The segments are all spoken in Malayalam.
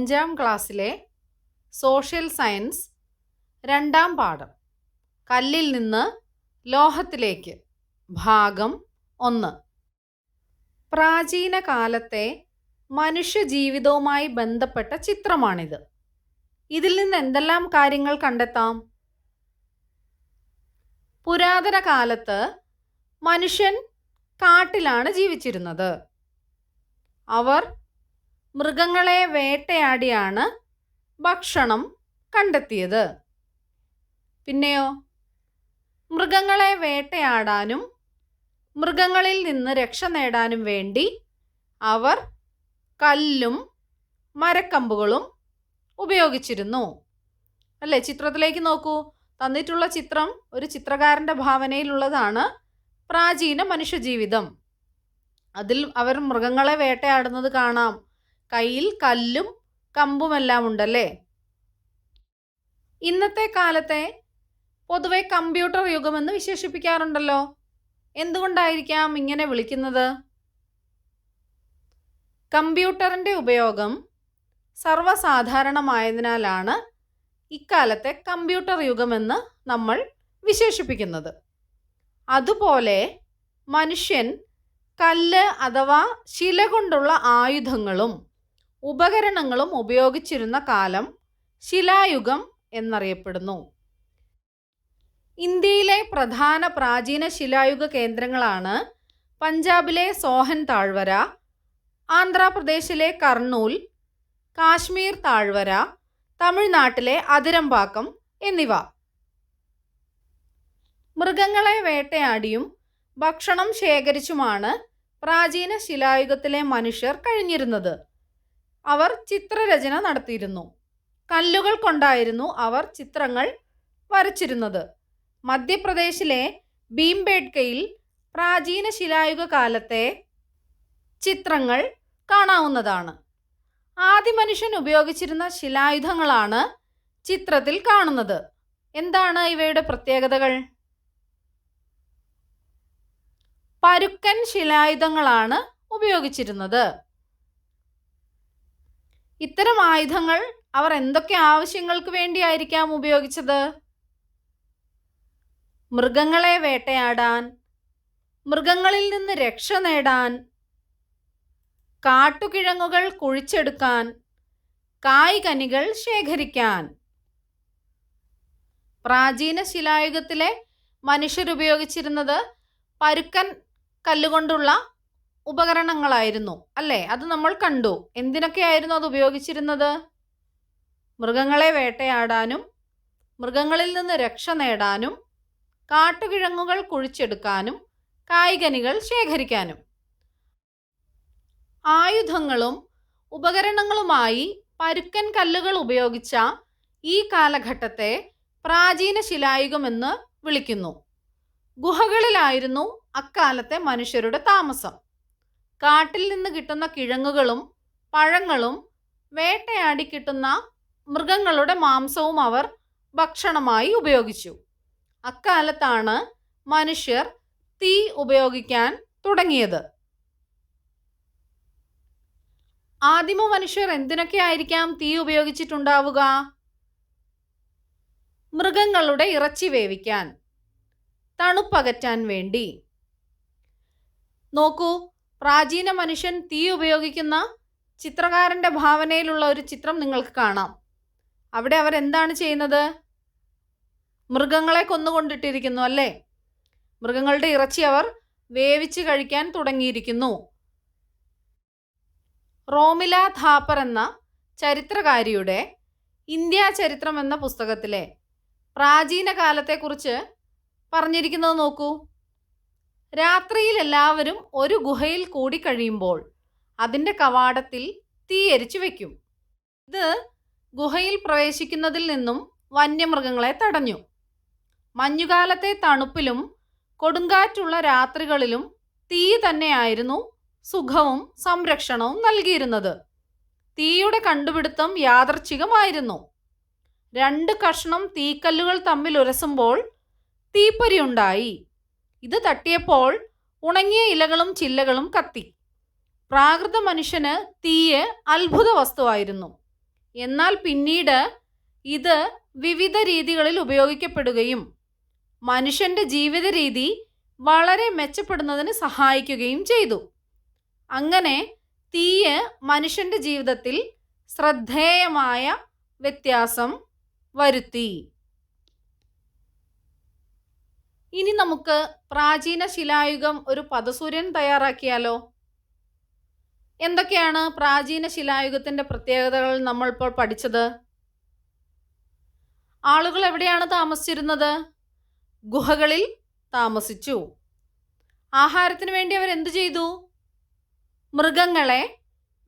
അഞ്ചാം ക്ലാസ്സിലെ സോഷ്യൽ സയൻസ് രണ്ടാം പാഠം. കല്ലിൽ നിന്ന് ലോഹത്തിലേക്ക്. ഭാഗം ഒന്ന്. പ്രാചീന കാലത്തെ മനുഷ്യ ജീവിതവുമായി ബന്ധപ്പെട്ട ചിത്രമാണിത്. ഇതിൽ നിന്ന് എന്തെല്ലാം കാര്യങ്ങൾ കണ്ടെത്താം? പുരാതന കാലത്ത് മനുഷ്യൻ കാട്ടിലാണ് ജീവിച്ചിരുന്നത്. അവർ മൃഗങ്ങളെ വേട്ടയാടിയാണ് ഭക്ഷണം കണ്ടെത്തിയത്. പിന്നെയോ? മൃഗങ്ങളെ വേട്ടയാടാനും മൃഗങ്ങളിൽ നിന്ന് രക്ഷ നേടാനും വേണ്ടി അവർ കല്ലും മരക്കമ്പുകളും ഉപയോഗിച്ചിരുന്നു. അല്ലേ? ചിത്രത്തിലേക്ക് നോക്കൂ. തന്നിട്ടുള്ള ചിത്രം ഒരു ചിത്രകാരന്റെ ഭാവനയിലുള്ളതാണ് പ്രാചീന മനുഷ്യജീവിതം. അതിൽ അവർ മൃഗങ്ങളെ വേട്ടയാടുന്നത് കാണാം. കയ്യിൽ കല്ലും കമ്പുമെല്ലാം ഉണ്ടല്ലേ? ഇന്നത്തെ കാലത്തെ പൊതുവെ കമ്പ്യൂട്ടർ യുഗമെന്ന് വിശേഷിപ്പിക്കാറുണ്ടല്ലോ. എന്തുകൊണ്ടായിരിക്കാം ഇങ്ങനെ വിളിക്കുന്നത്? കമ്പ്യൂട്ടറിന്റെ ഉപയോഗം സർവസാധാരണമായതിനാലാണ് ഇക്കാലത്തെ കമ്പ്യൂട്ടർ യുഗമെന്ന് നമ്മൾ വിശേഷിപ്പിക്കുന്നത്. അതുപോലെ മനുഷ്യൻ കല്ല് അഥവാ ശില കൊണ്ടുള്ള ആയുധങ്ങളും ഉപകരണങ്ങളും ഉപയോഗിച്ചിരുന്ന കാലം ശിലായുഗം എന്നറിയപ്പെടുന്നു. ഇന്ത്യയിലെ പ്രധാന പ്രാചീന ശിലായുഗ കേന്ദ്രങ്ങളാണ് പഞ്ചാബിലെ സോഹൻ താഴ്വര ആന്ധ്രാപ്രദേശിലെ കർണൂൽ കാശ്മീർ താഴ്വര തമിഴ്നാട്ടിലെ അതിരമ്പാക്കം എന്നിവ. മൃഗങ്ങളെ വേട്ടയാടിയും ഭക്ഷണം ശേഖരിച്ചുമാണ് പ്രാചീന ശിലായുഗത്തിലെ മനുഷ്യർ കഴിഞ്ഞിരുന്നത്. അവർ ചിത്രരചന നടത്തിയിരുന്നു. കല്ലുകൾ കൊണ്ടായിരുന്നു അവർ ചിത്രങ്ങൾ വരച്ചിരുന്നത്. മധ്യപ്രദേശിലെ ഭീംബേഡ്കയിൽ പ്രാചീന ശിലായുഗ കാലത്തെ ചിത്രങ്ങൾ കാണാവുന്നതാണ്. ആദിമനുഷ്യൻ ഉപയോഗിച്ചിരുന്ന ശിലായുധങ്ങളാണ് ചിത്രത്തിൽ കാണുന്നത്. എന്താണ് ഇവയുടെ പ്രത്യേകതകൾ? പരുക്കൻ ശിലായുധങ്ങളാണ് ഉപയോഗിച്ചിരുന്നത്. ഇത്തരം ആയുധങ്ങൾ അവർ എന്തൊക്കെ ആവശ്യങ്ങൾക്ക് വേണ്ടിയായിരിക്കാം ഉപയോഗിച്ചത്? മൃഗങ്ങളെ വേട്ടയാടാൻ മൃഗങ്ങളിൽ നിന്ന് രക്ഷ നേടാൻ കാട്ടുകിഴങ്ങുകൾ കുഴിച്ചെടുക്കാൻ കായ്കനികൾ ശേഖരിക്കാൻ. പ്രാചീന ശിലായുഗത്തിലെ മനുഷ്യരുപയോഗിച്ചിരുന്നത് പരുക്കൻ കല്ലുകൊണ്ടുള്ള ഉപകരണങ്ങളായിരുന്നു അല്ലേ? അത് നമ്മൾ കണ്ടു. എന്തിനൊക്കെയായിരുന്നു അത് ഉപയോഗിച്ചിരുന്നത്? മൃഗങ്ങളെ വേട്ടയാടാനും മൃഗങ്ങളിൽ നിന്ന് രക്ഷ നേടാനും കാട്ടുകിഴങ്ങുകൾ കുഴിച്ചെടുക്കാനും കായ്കനികൾ ശേഖരിക്കാനും. ആയുധങ്ങളും ഉപകരണങ്ങളുമായി പരുക്കൻ കല്ലുകൾ ഉപയോഗിച്ച ഈ കാലഘട്ടത്തെ പ്രാചീന ശിലായുഗമെന്ന് വിളിക്കുന്നു. ഗുഹകളിലായിരുന്നു അക്കാലത്തെ മനുഷ്യരുടെ താമസം. കാട്ടിൽ നിന്ന് കിട്ടുന്ന കിഴങ്ങുകളും പഴങ്ങളും വേട്ടയാടി കിട്ടുന്ന മൃഗങ്ങളുടെ മാംസവും അവർ ഭക്ഷണമായി ഉപയോഗിച്ചു. അക്കാലത്താണ് മനുഷ്യർ തീ ഉപയോഗിക്കാൻ തുടങ്ങിയത്. ആദിമ മനുഷ്യർ എന്തിനൊക്കെ ആയിരിക്കാം തീ ഉപയോഗിച്ചിട്ടുണ്ടാവുക? മൃഗങ്ങളുടെ ഇറച്ചി വേവിക്കാൻ തണുപ്പകറ്റാൻ വേണ്ടി. നോക്കൂ പ്രാചീന മനുഷ്യൻ തീ ഉപയോഗിക്കുന്ന ചിത്രകാരന്റെ ഭാവനയിലുള്ള ഒരു ചിത്രം നിങ്ങൾക്ക് കാണാം. അവിടെ അവർ എന്താണ് ചെയ്യുന്നത്? മൃഗങ്ങളെ കൊന്നുകൊണ്ടിട്ടിരിക്കുന്നു അല്ലേ? മൃഗങ്ങളുടെ ഇറച്ചി അവർ വേവിച്ച് കഴിക്കാൻ തുടങ്ങിയിരിക്കുന്നു. റോമില ഥാപ്പർ എന്ന ചരിത്രകാരിയുടെ ഇന്ത്യ ചരിത്രം എന്ന പുസ്തകത്തിലെ പ്രാചീന കാലത്തെക്കുറിച്ച് പറഞ്ഞിരിക്കുന്നത് നോക്കൂ. രാത്രിയിൽ എല്ലാവരും ഒരു ഗുഹയിൽ കൂടി കഴിയുമ്പോൾ അതിന്റെ കവാടത്തിൽ തീയരിച്ചു വയ്ക്കും ഇത് ഗുഹയിൽ പ്രവേശിക്കുന്നതിൽ നിന്നും വന്യമൃഗങ്ങളെ തടഞ്ഞു. മഞ്ഞുകാലത്തെ തണുപ്പിലും കൊടുങ്കാറ്റുള്ള രാത്രികളിലും തീ തന്നെയായിരുന്നു സുഖവും സംരക്ഷണവും നൽകിയിരുന്നത്. തീയുടെ കണ്ടുപിടുത്തം യാദർച്ഛികമായിരുന്നു. രണ്ട് കഷ്ണം തീക്കല്ലുകൾ തമ്മിൽ ഉരസുമ്പോൾ തീപ്പൊരിയുണ്ടായി ഇത് തട്ടിയപ്പോൾ ഉണങ്ങിയ ഇലകളും ചില്ലകളും കത്തി. പ്രാകൃത മനുഷ്യന് തീയ് അത്ഭുത വസ്തുവായിരുന്നു. എന്നാൽ പിന്നീട് ഇത് വിവിധ രീതികളിൽ ഉപയോഗിക്കപ്പെടുകയും മനുഷ്യന്റെ ജീവിത രീതി വളരെ മെച്ചപ്പെടുന്നതിന് സഹായിക്കുകയും ചെയ്തു. അങ്ങനെ തീയ് മനുഷ്യന്റെ ജീവിതത്തിൽ ശ്രദ്ധേയമായ വ്യത്യാസം വരുത്തി. ഇനി നമുക്ക് പ്രാചീന ശിലായുഗം ഒരു പദസൂര്യൻ തയ്യാറാക്കിയാലോ? എന്തൊക്കെയാണ് പ്രാചീന ശിലായുഗത്തിന്റെ പ്രത്യേകതകൾ നമ്മൾ ഇപ്പോൾ പഠിച്ചത്? ആളുകൾ എവിടെയാണ് താമസിച്ചിരുന്നത്? ഗുഹകളിൽ താമസിച്ചു. ആഹാരത്തിന് വേണ്ടി അവർ എന്തു ചെയ്തു? മൃഗങ്ങളെ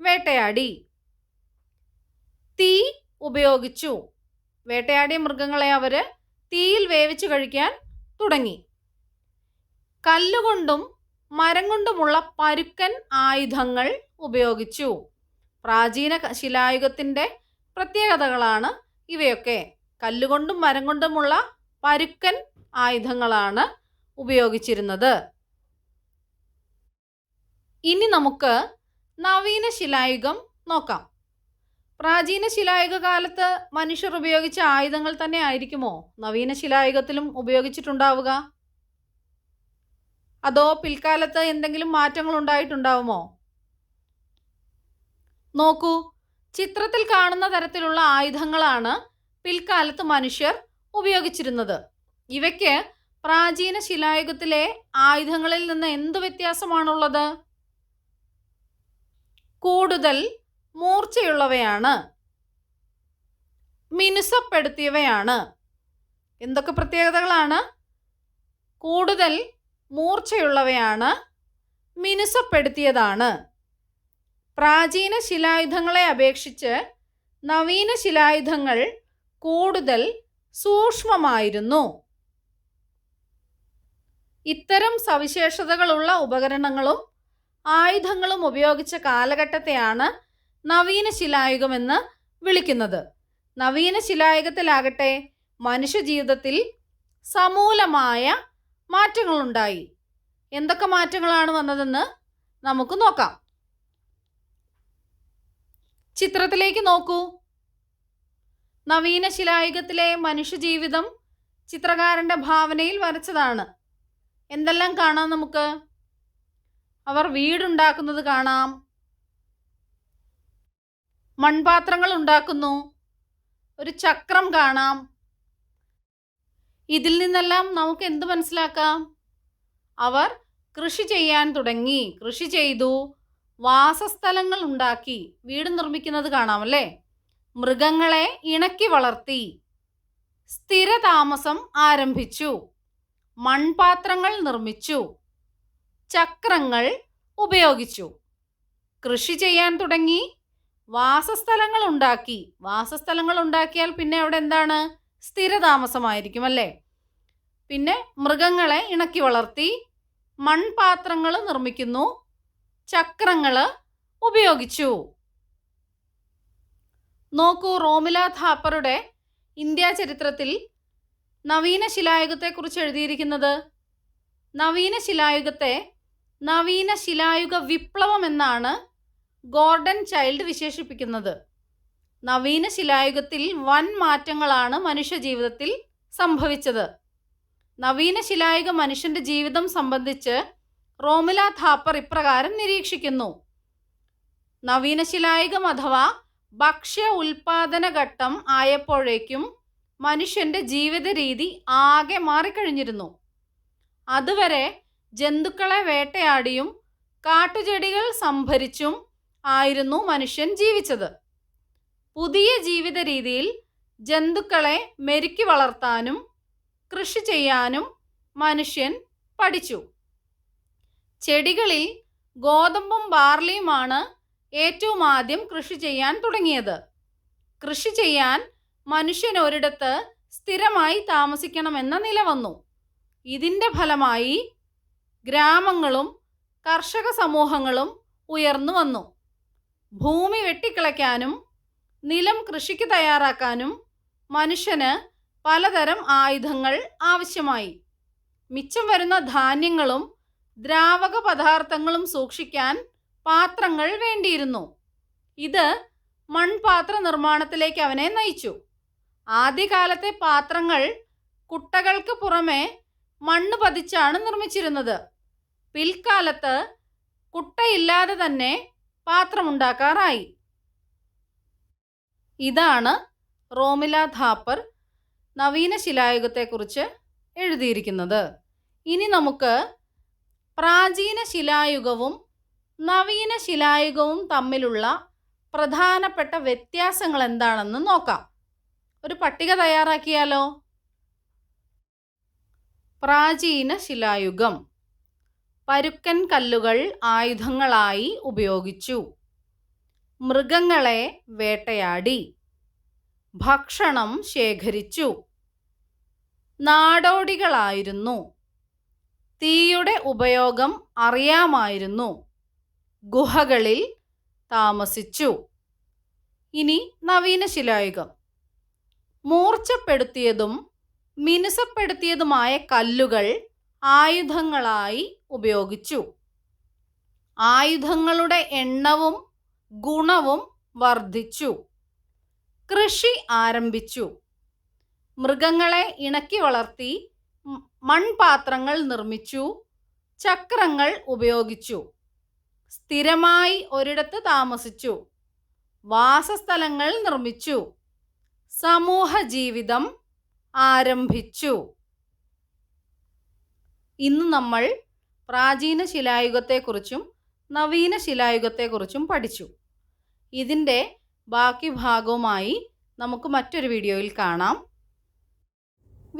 വേട്ടയാടി. തീ ഉപയോഗിച്ചു. വേട്ടയാടിയ മൃഗങ്ങളെ അവർ തീയിൽ വേവിച്ചു കഴിക്കാൻ തുടങ്ങി. കല്ലുകൊണ്ടും മരം കൊണ്ടുമുള്ള പരുക്കൻ ആയുധങ്ങൾ ഉപയോഗിച്ചു. പ്രാചീന ശിലായുഗത്തിന്റെ പ്രത്യേകതകളാണ് ഇവയൊക്കെ. കല്ലുകൊണ്ടും മരം കൊണ്ടുമുള്ള പരുക്കൻ ആയുധങ്ങളാണ് ഉപയോഗിച്ചിരുന്നത്. ഇനി നമുക്ക് നവീന ശിലായുഗം നോക്കാം. പ്രാചീന ശിലായുഗ കാലത്ത് മനുഷ്യർ ഉപയോഗിച്ച ആയുധങ്ങൾ തന്നെ ആയിരിക്കുമോ? നവീന ശിലായുഗത്തിലും ഉപയോഗിച്ചിട്ടുണ്ടാവുക. അതോ പിൽക്കാലത്ത് എന്തെങ്കിലും മാറ്റങ്ങൾ ഉണ്ടായിട്ടുണ്ടാവുമോ? നോക്കൂ ചിത്രത്തിൽ കാണുന്ന തരത്തിലുള്ള ആയുധങ്ങളാണ് പിൽക്കാലത്ത് മനുഷ്യർ ഉപയോഗിച്ചിരുന്നത്. ഇവയ്ക്ക് പ്രാചീന ശിലായുഗത്തിലെ ആയുധങ്ങളിൽ നിന്ന് എന്ത് വ്യത്യാസമാണുള്ളത്? കൂടുതൽ മൂർച്ചയുള്ളവയാണ്. മിനുസപ്പെടുത്തിയവയാണ്. എന്തൊക്കെ പ്രത്യേകതകളാണ്? കൂടുതൽ മൂർച്ചയുള്ളവയാണ് മിനുസപ്പെടുത്തിയതാണ്. പ്രാചീന ശിലായുധങ്ങളെ അപേക്ഷിച്ച് നവീന ശിലായുധങ്ങൾ കൂടുതൽ സൂക്ഷ്മമായിരുന്നു. ഇത്തരം സവിശേഷതകളുള്ള ഉപകരണങ്ങളും ആയുധങ്ങളും ഉപയോഗിച്ച കാലഘട്ടത്തെയാണ് നവീന ശിലായുഗം എന്ന് വിളിക്കുന്നത്. നവീന ശിലായുഗത്തിലാകട്ടെ മനുഷ്യജീവിതത്തിൽ സമൂലമായ മാറ്റങ്ങളുണ്ടായി. എന്തൊക്കെ മാറ്റങ്ങളാണ് വന്നതെന്ന് നമുക്ക് നോക്കാം. ചിത്രത്തിലേക്ക് നോക്കൂ. നവീന ശിലായുഗത്തിലെ മനുഷ്യജീവിതം ചിത്രകാരന്റെ ഭാവനയിൽ വരച്ചതാണ്. എന്തെല്ലാം കാണാം നമുക്ക്? അവർ വീടുണ്ടാക്കുന്നത് കാണാം. മൺപാത്രങ്ങൾ ഉണ്ടാക്കുന്നു. ഒരു ചക്രം കാണാം. ഇതിൽ നിന്നെല്ലാം നമുക്ക് എന്ത് മനസ്സിലാക്കാം? അവർ കൃഷി ചെയ്യാൻ തുടങ്ങി. കൃഷി ചെയ്തു. വാസസ്ഥലങ്ങൾ ഉണ്ടാക്കി. വീട് നിർമ്മിക്കുന്നത് കാണാമല്ലേ മൃഗങ്ങളെ ഇണക്കി വളർത്തി. സ്ഥിരതാമസം ആരംഭിച്ചു. മൺപാത്രങ്ങൾ നിർമ്മിച്ചു. ചക്രങ്ങൾ ഉപയോഗിച്ചു. കൃഷി ചെയ്യാൻ തുടങ്ങി. വാസസ്ഥലങ്ങൾ ഉണ്ടാക്കി. വാസസ്ഥലങ്ങൾ ഉണ്ടാക്കിയാൽ പിന്നെ അവിടെ എന്താണ്? സ്ഥിരതാമസമായിരിക്കും അല്ലേ? പിന്നെ മൃഗങ്ങളെ ഇണക്കി വളർത്തി മൺപാത്രങ്ങൾ നിർമ്മിക്കുന്നു ചക്രങ്ങൾ ഉപയോഗിച്ചു. നോക്കൂ റോമില ഥാപ്പറുടെ ഇന്ത്യ ചരിത്രത്തിൽ നവീന ശിലായുഗത്തെക്കുറിച്ച് എഴുതിയിരിക്കുന്നത് നവീന ശിലായുഗത്തെ നവീന ശിലായുഗ വിപ്ലവം എന്നാണ് ഗോർഡൻ ചൈൽഡ് വിശേഷിപ്പിക്കുന്നത്. നവീന ശിലായുഗത്തിൽ വൻ മാറ്റങ്ങളാണ് മനുഷ്യജീവിതത്തിൽ സംഭവിച്ചത്. നവീന ശിലായുഗ മനുഷ്യന്റെ ജീവിതം സംബന്ധിച്ച് റോമില ഥാപ്പർ ഇപ്രകാരം നിരീക്ഷിക്കുന്നു. നവീന ശിലായുഗം അഥവാ ഭക്ഷ്യ ഉൽപാദന ഘട്ടം ആയപ്പോഴേക്കും മനുഷ്യന്റെ ജീവിത രീതി ആകെ മാറിക്കഴിഞ്ഞിരുന്നു. അതുവരെ ജന്തുക്കളെ വേട്ടയാടിയും കാട്ടുചെടികൾ സംഭരിച്ചും ആയിരുന്നു മനുഷ്യൻ ജീവിച്ചത്. പുതിയ ജീവിത രീതിയിൽ ജന്തുക്കളെ മെരുക്കി വളർത്താനും കൃഷി ചെയ്യാനും മനുഷ്യൻ പഠിച്ചു. ചെടികളിൽ ഗോതമ്പും ബാർലിയുമാണ് ഏറ്റവും ആദ്യം കൃഷി ചെയ്യാൻ തുടങ്ങിയത്. കൃഷി ചെയ്യാൻ മനുഷ്യൻ ഒരിടത്ത് സ്ഥിരമായി താമസിക്കണമെന്ന നില വന്നു. ഇതിന്റെ ഫലമായി ഗ്രാമങ്ങളും കർഷക സമൂഹങ്ങളും ഉയർന്നു വന്നു. ഭൂമി വെട്ടിക്കിളയ്ക്കാനും നിലം കൃഷിക്ക് തയ്യാറാക്കാനും മനുഷ്യന് പലതരം ആയുധങ്ങൾ ആവശ്യമായി. മിച്ചം വരുന്ന ധാന്യങ്ങളും ദ്രാവക പദാർത്ഥങ്ങളും സൂക്ഷിക്കാൻ പാത്രങ്ങൾ വേണ്ടിയിരുന്നു. ഇത് മൺപാത്ര നിർമ്മാണത്തിലേക്ക് അവനെ നയിച്ചു. ആദ്യകാലത്തെ പാത്രങ്ങൾ കുട്ടകൾക്ക് പുറമെ മണ്ണ് പതിച്ചാണ് നിർമ്മിച്ചിരുന്നത്. പിൽക്കാലത്ത് കുട്ടയില്ലാതെ തന്നെ പാത്രമുണ്ടാക്കാറായി. ഇതാണ് റോമില ഥാപ്പർ നവീന ശിലായുഗത്തെക്കുറിച്ച് എഴുതിയിരിക്കുന്നത്. ഇനി നമുക്ക് പ്രാചീന ശിലായുഗവും നവീന ശിലായുഗവും തമ്മിലുള്ള പ്രധാനപ്പെട്ട വ്യത്യാസങ്ങൾ എന്താണെന്ന് നോക്കാം. ഒരു പട്ടിക തയ്യാറാക്കിയാലോ? പ്രാചീന ശിലായുഗം. പരുക്കൻ കല്ലുകൾ ആയുധങ്ങളായി ഉപയോഗിച്ചു. മൃഗങ്ങളെ വേട്ടയാടി. ഭക്ഷണം ശേഖരിച്ചു. നാടോടികളായിരുന്നു. തീയുടെ ഉപയോഗം അറിയാമായിരുന്നു. ഗുഹകളിൽ താമസിച്ചു. ഇനി നവീന ശിലായുഗം മൂർച്ചപ്പെടുത്തിയതും മിനുസപ്പെടുത്തിയതുമായ കല്ലുകൾ ആയുധങ്ങളായി ഉപയോഗിച്ചു. ആയുധങ്ങളുടെ എണ്ണവും ഗുണവും വർദ്ധിച്ചു. കൃഷി ആരംഭിച്ചു. മൃഗങ്ങളെ ഇണക്കി വളർത്തി മൺപാത്രങ്ങൾ നിർമ്മിച്ചു ചക്രങ്ങൾ ഉപയോഗിച്ചു. സ്ഥിരമായി ഒരിടത്ത് താമസിച്ചു. വാസസ്ഥലങ്ങൾ നിർമ്മിച്ചു. സമൂഹ ജീവിതം ആരംഭിച്ചു. ഇന്ന് നമ്മൾ പ്രാചീന ശിലായുഗത്തെക്കുറിച്ചും നവീന ശിലായുഗത്തെക്കുറിച്ചും പഠിച്ചു. ഇതിന്റെ ബാക്കി ഭാഗവുമായി നമുക്ക് മറ്റൊരു വീഡിയോയിൽ കാണാം.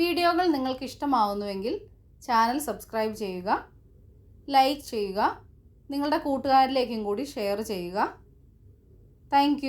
വീഡിയോകൾ നിങ്ങൾക്ക് ഇഷ്ടമാവുന്നുവെങ്കിൽ ചാനൽ സബ്സ്ക്രൈബ് ചെയ്യുക ലൈക്ക് ചെയ്യുക നിങ്ങളുടെ കൂട്ടുകാരിലേക്കും കൂടി ഷെയർ ചെയ്യുക. താങ്ക്